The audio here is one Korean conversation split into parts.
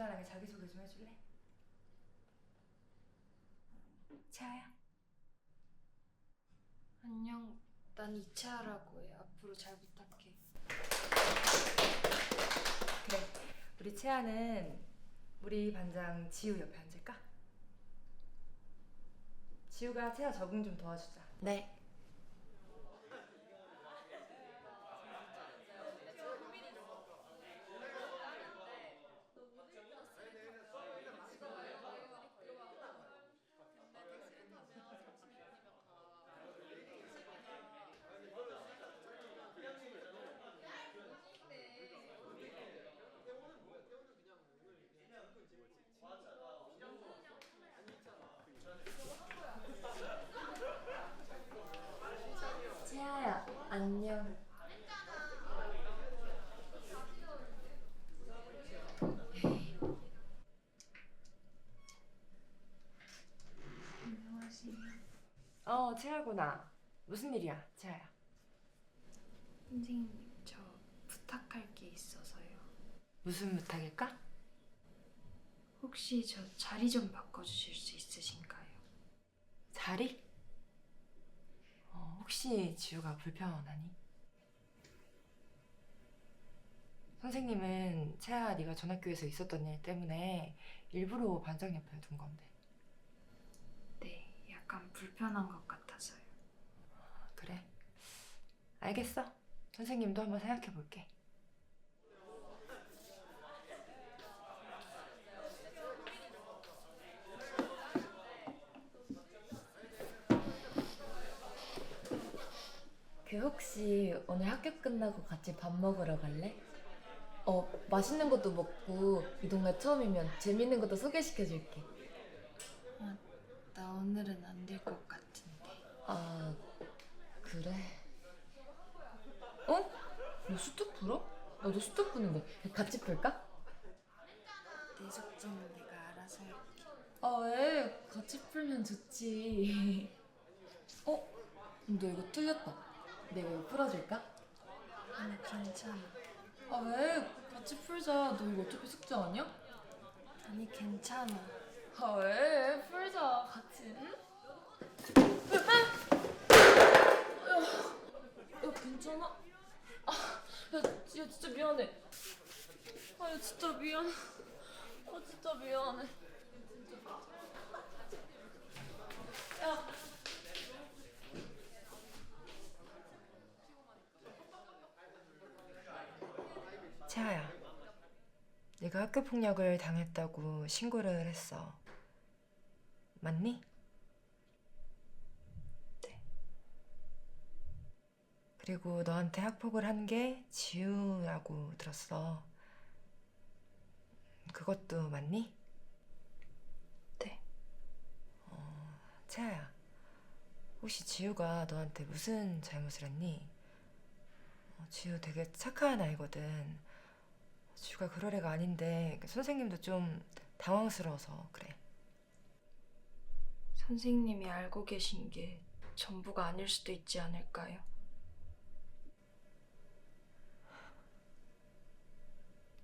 간단하게 자기소개 좀 해줄래? 채아야. 안녕. 난 이채아라고 해. 앞으로 잘 부탁해. 그래, 우리 채아는 우리 반장 지우 옆에 앉을까? 지우가 채아 적응 좀 도와주자. 네. 채아야, 안녕. 어, 채아구나. 무슨 일이야, 채아야? 선생님, 저 부탁할 게 있어서요. 무슨 부탁일까? 혹시 저 자리 좀 바꿔주실 수 있으신가요? 자리? 어, 혹시 지우가 불편하니? 선생님은 채아 네가 전학교에서 있었던 일 때문에 일부러 반장 옆에 둔 건데 네, 약간 불편한 것 같아서요. 그래 알겠어 선생님도 한번 생각해 볼게 그 혹시 오늘 학교 끝나고 같이 밥 먹으러 갈래? 어, 맛있는 것도 먹고 이 동네 처음이면 재밌는 것도 소개시켜 줄게. 아, 나 오늘은 안 될 것 같은데. 아, 그래. 어? 너 수트 풀어? 나도 수트 푸는데 같이 풀까? 내 숙제는 내가 알아서 할게. 아, 왜? 같이 풀면 좋지. 어? 너 이거 틀렸다. 내가 이거 풀어줄까? 아니, 괜찮아. 아, 왜? 같이 풀자. 너 이거 어차피 숙제 아니야? 아니, 괜찮아. 아, 왜? 풀자. 같이, 응? 야, 야, 괜찮아? 아, 야, 야, 진짜 미안해. 아, 야, 진짜 미안해. 아, 진짜 미안해. 야, 채아야 네가 학교 폭력을 당했다고 신고를 했어 맞니? 네. 그리고 너한테 학폭을 한 게 지우라고 들었어 그것도 맞니? 네. 채아야, 혹시 지우가 너한테 무슨 잘못을 했니? 어, 지우 되게 착한 아이거든. 지우가 그럴 애가 아닌데 선생님도 좀 당황스러워서 그래. 선생님이 알고 계신 게 전부가 아닐 수도 있지 않을까요?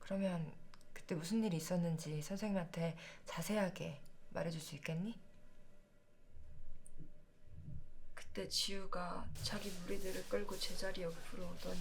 그러면 그때 무슨 일이 있었는지 선생님한테 자세하게 말해줄 수 있겠니? 그때 지우가 자기 무리들을 끌고 제자리 옆으로 오더니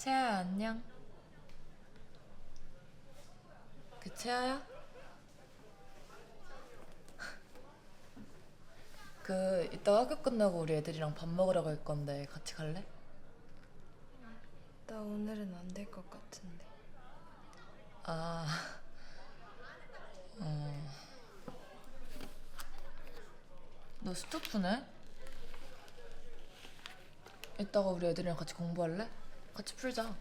채아야, 안녕. 그 채아야? 그 이따 학교 끝나고 우리 애들이랑 밥 먹으러 갈 건데 같이 갈래? 나 오늘은 안 될 것 같은데 아, 어. 너 스토프네? 이따가 우리 애들이랑 같이 공부할래? 같이 풀자.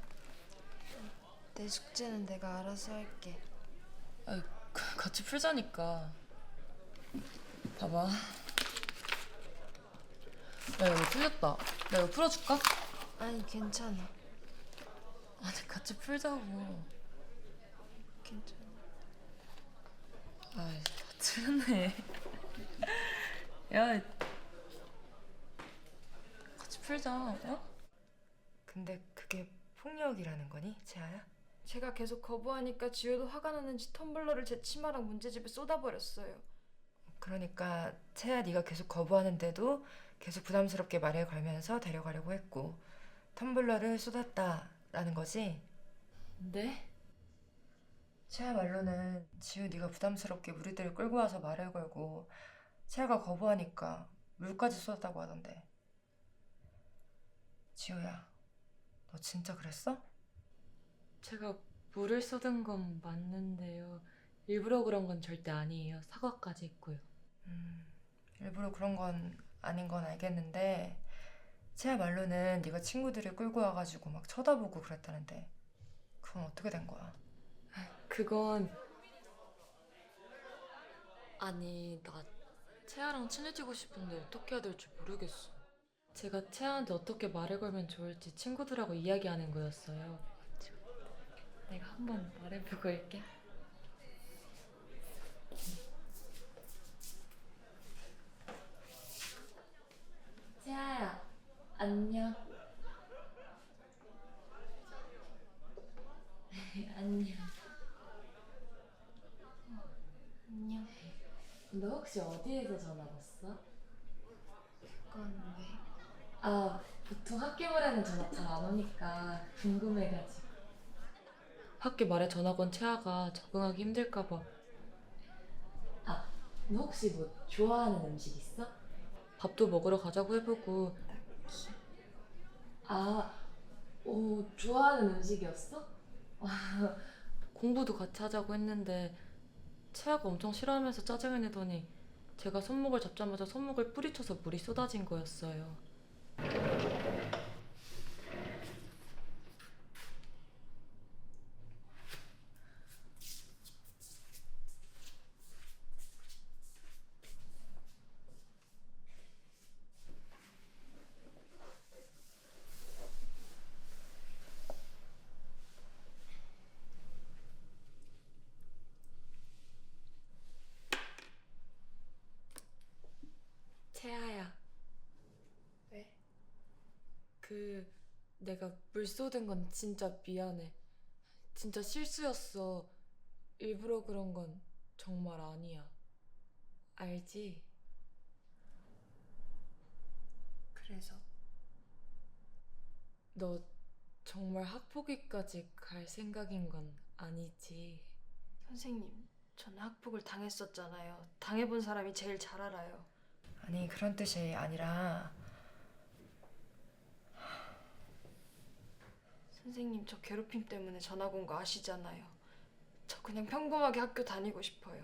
내 숙제는 내가 알아서 할게 아, 같이 풀자니까. 봐봐. 야 이거 틀렸다. 내가 이거 풀어줄까? 아니 괜찮아. 아니 같이 풀자고. 괜찮아. 아이 다 틀렸네. 야 같이 풀자. 어? 근데 그게 폭력이라는 거니, 채아야? 제가 계속 거부하니까 지우도 화가 나는지 텀블러를 제 치마랑 문제집에 쏟아버렸어요. 그러니까 채아 네가 계속 거부하는데도 계속 부담스럽게 말을 걸면서 데려가려고 했고 텀블러를 쏟았다라는 거지. 네? 채아 말로는 지우 네가 부담스럽게 무리들을 끌고 와서 말을 걸고 채아가 거부하니까 물까지 쏟았다고 하던데. 지우야, 너 진짜 그랬어? 제가 물을 쏟은 건 맞는데요. 일부러 그런 건 절대 아니에요. 사과까지 했고요. 음, 일부러 그런 건 아닌 건 알겠는데 채아 말로는 네가 친구들을 끌고 와가지고 막 쳐다보고 그랬다는데 그건 어떻게 된 거야? 그건 아니 나 채아랑 친해지고 싶은데 어떻게 해야 될지 모르겠어. 제가 채아한테 어떻게 말을 걸면 좋을지 친구들하고 이야기하는 거였어요. 내가 한번 말해보고 올게. 채아야 안녕. 안녕. 안녕. 너 혹시 어디에서 전화 왔어? 그건 왜? 아 보통 학교말에는 전화 잘 안 오니까 궁금해가지고. 학교 말에 전학 온 채아가 적응하기 힘들까봐 너 혹시 뭐 좋아하는 음식 있어? 밥도 먹으러 가자고 해보고 아, 오 좋아하는 음식이었어? 공부도 같이 하자고 했는데 채아가 엄청 싫어하면서 짜증을 내더니 제가 손목을 잡자마자 손목을 뿌리쳐서 물이 쏟아진 거였어요. 채아야. 왜? 그 내가 물 쏟은 건 진짜 미안해. 진짜 실수였어. 일부러 그런 건 정말 아니야. 알지? 그래서 너 정말 학폭위까지 갈 생각인 건 아니지? 선생님, 저는 학폭을 당했었잖아요. 당해본 사람이 제일 잘 알아요. 아니 그런 뜻이 아니라 선생님, 저 괴롭힘 때문에 전학 온 거 아시잖아요. 저 그냥 평범하게 학교 다니고 싶어요.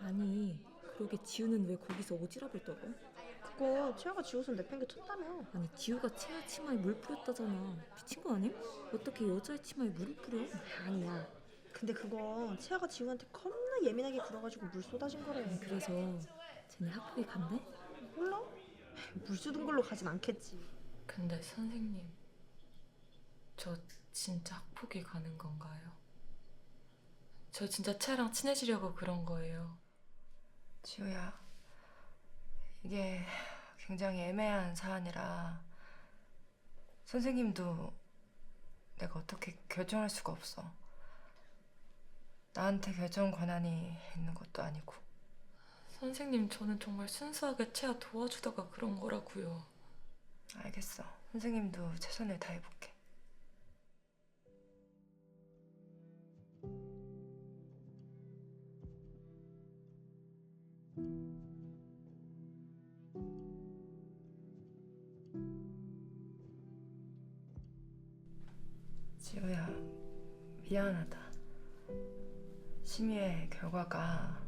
아니 그러게 지우는 왜 거기서 오지랖을 떨어? 그거 채아가 지우선 내팽개 쳤다며 아니 지우가 채아 치마에 물 뿌렸다잖아 미친 거 아님? 어떻게 여자의 치마에 물을 뿌려? 아니야 근데 그거 채아가 지우한테 겁나 예민하게 굴어가지고 물 쏟아진 거래 아니 그래서 쟤네 학폭에 간대? 몰라? 물 쏟은 걸로 가진 않겠지 근데 선생님, 저 진짜 학폭위 가는 건가요? 저 진짜 채아랑 친해지려고 그런 거예요. 지우야 이게 굉장히 애매한 사안이라 선생님도 내가 어떻게 결정할 수가 없어. 나한테 결정 권한이 있는 것도 아니고. 선생님, 저는 정말 순수하게 채아 도와주다가 그런 거라고요. 알겠어. 선생님도 최선을 다해볼게. 지우야, 미안하다. 심의의 결과가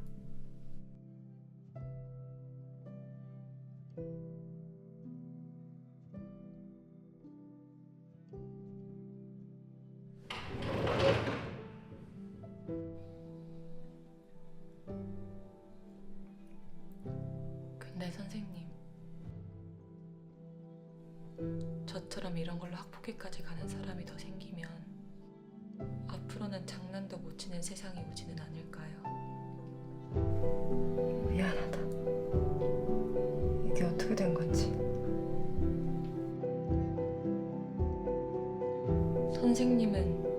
저처럼 이런 걸로 학폭위까지 가는 사람이 더 생기면 앞으로는 장난도 못 치는 세상이 오지는 않을까요? 미안하다. 이게 어떻게 된 건지. 선생님은